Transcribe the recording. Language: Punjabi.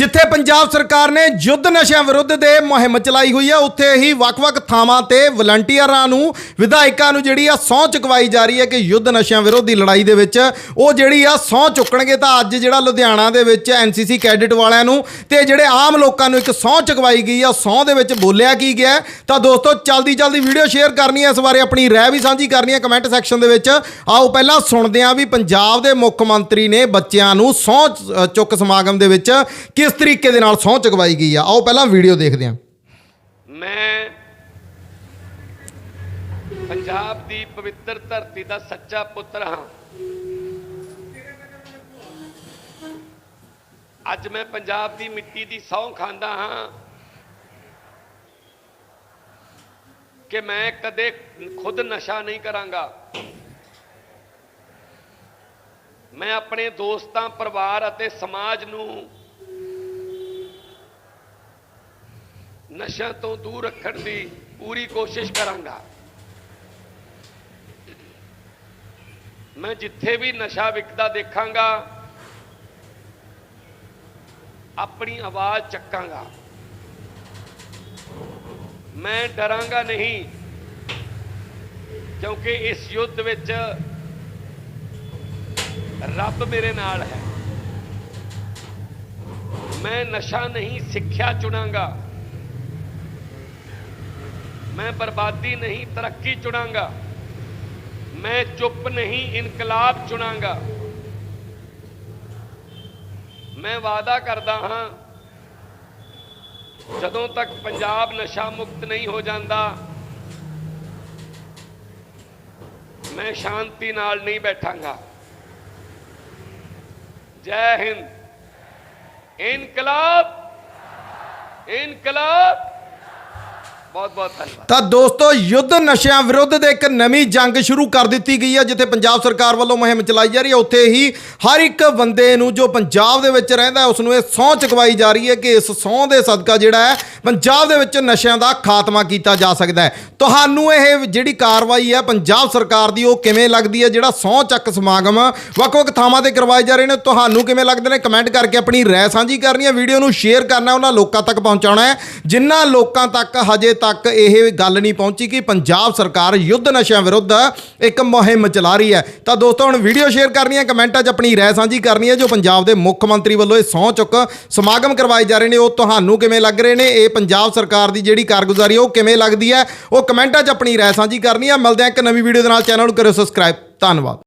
ਜਿੱਥੇ ਪੰਜਾਬ ਸਰਕਾਰ ਨੇ ਯੁੱਧ ਨਸ਼ਿਆਂ ਵਿਰੁੱਧ ਦੇ ਮੁਹਿੰਮ ਚਲਾਈ ਹੋਈ ਹੈ ਉੱਥੇ ਹੀ ਵੱਖ-ਵੱਖ ਥਾਵਾਂ ਤੇ ਵਲੰਟੀਅਰਾਂ ਨੂੰ, ਵਿਧਾਇਕਾਂ ਨੂੰ ਜਿਹੜੀ ਆ ਸਹੁੰ ਚੁਕਵਾਈ ਜਾ ਰਹੀ ਹੈ ਕਿ ਯੁੱਧ ਨਸ਼ਿਆਂ ਵਿਰੁੱਧ ਦੀ ਲੜਾਈ ਦੇ ਵਿੱਚ ਉਹ ਜਿਹੜੀ ਆ ਸਹੁੰ ਚੁੱਕਣਗੇ ਤਾਂ ਅੱਜ ਜਿਹੜਾ ਲੁਧਿਆਣਾ ਦੇ ਵਿੱਚ ਐਨਸੀਸੀ ਕੈਡਿਟ ਵਾਲਿਆਂ ਨੂੰ ਤੇ ਜਿਹੜੇ ਆਮ ਲੋਕਾਂ ਨੂੰ ਇੱਕ ਸਹੁੰ ਚੁਕਵਾਈ ਗਈ ਆ, ਸਹੁੰ ਦੇ ਵਿੱਚ ਬੋਲਿਆ ਕੀ ਗਿਆ ਤਾਂ ਦੋਸਤੋ ਜਲਦੀ ਜਲਦੀ ਵੀਡੀਓ ਸ਼ੇਅਰ ਕਰਨੀ ਹੈ ਇਸ ਬਾਰੇ ਆਪਣੀ ਰਾਏ ਵੀ ਸਾਂਝੀ ਕਰਨੀ ਹੈ ਕਮੈਂਟ ਸੈਕਸ਼ਨ ਦੇ ਵਿੱਚ। ਆਓ ਪਹਿਲਾਂ ਸੁਣਦੇ ਹਾਂ ਵੀ ਪੰਜਾਬ ਦੇ ਮੁੱਖ ਮੰਤਰੀ ਨੇ ਬੱਚਿਆਂ ਨੂੰ ਸਹੁੰ ਚੁੱਕ ਸਮਾਗਮ ਦੇ ਵਿੱਚ ਕਿਸ ਤਰੀਕੇ ਦੇ ਨਾਲ ਸਹੁੰ ਚੁਕਵਾਈ ਗਈ ਆ? ਆਓ ਪਹਿਲਾਂ ਵੀਡੀਓ ਦੇਖਦੇ ਹਾਂ। ਮੈਂ ਪੰਜਾਬ ਦੀ ਪਵਿੱਤਰ ਧਰਤੀ ਦਾ ਸੱਚਾ ਪੁੱਤਰ ਹਾਂ। ਅੱਜ ਮੈਂ ਪੰਜਾਬ ਦੀ ਮਿੱਟੀ ਦੀ ਸਹੁੰ ਖਾਂਦਾ ਹਾਂ ਕਿ ਮੈਂ ਕਦੇ ਖੁਦ ਨਸ਼ਾ ਨਹੀਂ ਕਰਾਂਗਾ। ਮੈਂ ਆਪਣੇ ਦੋਸਤਾਂ, ਪਰਿਵਾਰ ਅਤੇ ਸਮਾਜ ਨੂੰ ਨਸ਼ਿਆਂ ਤੋਂ ਦੂਰ ਰੱਖਣ ਦੀ ਪੂਰੀ ਕੋਸ਼ਿਸ਼ ਕਰਾਂਗਾ। ਮੈਂ ਜਿੱਥੇ ਵੀ ਨਸ਼ਾ ਵਿਕਦਾ ਦੇਖਾਂਗਾ, ਆਪਣੀ ਆਵਾਜ਼ ਚੱਕਾਂਗਾ। ਮੈਂ ਡਰਾਂਗਾ ਨਹੀਂ, ਕਿਉਂਕਿ ਇਸ ਯੁੱਧ ਵਿੱਚ ਰੱਬ ਮੇਰੇ ਨਾਲ ਹੈ। ਮੈਂ ਨਸ਼ਾ ਨਹੀਂ ਸਿੱਖਿਆ ਚੁਣਾਂਗਾ। ਮੈਂ ਬਰਬਾਦੀ ਨਹੀਂ ਤਰੱਕੀ ਚੁਣਾਂਗਾ ਮੈਂ ਚੁੱਪ ਨਹੀਂ ਇਨਕਲਾਬ ਚੁਣਾਂਗਾ ਮੈਂ ਵਾਅਦਾ ਕਰਦਾ ਹਾਂ ਜਦੋਂ ਤੱਕ ਪੰਜਾਬ ਨਸ਼ਾ ਮੁਕਤ ਨਹੀਂ ਹੋ ਜਾਂਦਾ ਮੈਂ ਸ਼ਾਂਤੀ ਨਾਲ ਨਹੀਂ ਬੈਠਾਂਗਾ ਜੈ ਹਿੰਦ ਇਨਕਲਾਬ ਇਨਕਲਾਬ ਬਹੁਤ ਬਹੁਤ ਧੰਨਵਾਦ। ਤਾਂ ਦੋਸਤੋ, ਯੁੱਧ ਨਸ਼ਿਆਂ ਵਿਰੁੱਧ ਦੇ ਇੱਕ ਨਵੀਂ ਜੰਗ ਸ਼ੁਰੂ ਕਰ ਦਿੱਤੀ ਗਈ ਹੈ, ਜਿੱਥੇ ਪੰਜਾਬ ਸਰਕਾਰ ਵੱਲੋਂ ਮੁਹਿੰਮ ਚਲਾਈ ਜਾ ਰਹੀ ਹੈ। ਉੱਥੇ ਹੀ ਹਰ ਇੱਕ ਬੰਦੇ ਨੂੰ ਜੋ ਪੰਜਾਬ ਦੇ ਵਿੱਚ ਰਹਿੰਦਾ ਹੈ ਉਸ ਨੂੰ ਇਹ ਸਹੁੰ ਚੁਕਵਾਈ ਜਾ ਰਹੀ ਹੈ ਕਿ ਇਸ ਸਹੁੰ ਦੇ ਸਦਕਾ ਜਿਹੜਾ ਹੈ ਪੰਜਾਬ ਦੇ ਵਿੱਚ ਨਸ਼ਿਆਂ ਦਾ ਖਾਤਮਾ ਕੀਤਾ ਜਾ ਸਕਦਾ ਹੈ। ਤੁਹਾਨੂੰ ਇਹ ਜਿਹੜੀ ਕਾਰਵਾਈ ਹੈ ਪੰਜਾਬ ਸਰਕਾਰ ਦੀ, ਉਹ ਕਿਵੇਂ ਲੱਗਦੀ ਹੈ? ਜਿਹੜਾ ਸਹੁੰ ਚੱਕ ਸਮਾਗਮ ਵੱਖ-ਵੱਖ ਥਾਵਾਂ ਤੇ ਕਰਵਾਏ ਜਾ ਰਹੇ ਨੇ, ਤੁਹਾਨੂੰ ਕਿਵੇਂ ਲੱਗਦੇ ਨੇ? ਕਮੈਂਟ ਕਰਕੇ ਆਪਣੀ ਰਾਏ ਸਾਂਝੀ ਕਰਨੀ ਹੈ। ਵੀਡੀਓ ਨੂੰ ਸ਼ੇਅਰ ਕਰਨਾ, ਉਹਨਾਂ ਲੋਕਾਂ ਤੱਕ ਪਹੁੰਚਾਉਣਾ ਹੈ। ਜਿਨ੍ਹਾਂ ਲੋਕਾਂ ਤੱਕ ਹਜੇ ਤੱਕ ਇਹ ਗੱਲ ਨਹੀਂ ਪਹੁੰਚੀ ਕਿ ਪੰਜਾਬ ਸਰਕਾਰ ਯੁੱਧ ਨਸ਼ਿਆਂ ਵਿਰੁੱਧ ਇੱਕ ਮੁਹਿੰਮ ਚਲਾ ਰਹੀ ਹੈ। ਤਾਂ ਦੋਸਤੋ, ਹੁਣ ਵੀਡੀਓ ਸ਼ੇਅਰ ਕਰਨੀ ਹੈ, ਕਮੈਂਟਾਂ 'ਚ ਆਪਣੀ ਰਾਏ ਸਾਂਝੀ ਕਰਨੀ ਹੈ, ਜੋ ਪੰਜਾਬ ਦੇ ਮੁੱਖ ਮੰਤਰੀ ਵੱਲੋਂ ਇਹ ਸਹੁੰ ਚੁੱਕ ਸਮਾਗਮ ਕਰਵਾਏ ਜਾ ਰਹੇ ਨੇ, ਉਹ ਤੁਹਾਨੂੰ ਕਿਵੇਂ ਲੱਗ ਰਹੇ ਨੇ? ਇਹ ਪੰਜਾਬ ਸਰਕਾਰ ਦੀ ਜਿਹੜੀ ਕਾਰਗੁਜ਼ਾਰੀ ਉਹ ਕਿਵੇਂ ਲੱਗਦੀ ਹੈ? ਉਹ ਕਮੈਂਟਾਂ 'ਚ ਆਪਣੀ ਰਾਏ ਸਾਂਝੀ ਕਰਨੀ ਹੈ ਮਿਲਦੇ ਹਾਂ ਇੱਕ ਨਵੀਂ ਵੀਡੀਓ ਦੇ ਨਾਲ। ਚੈਨਲ ਨੂੰ ਕਰਿਓ ਸਬਸਕ੍ਰਾਈਬ ਧੰਨਵਾਦ।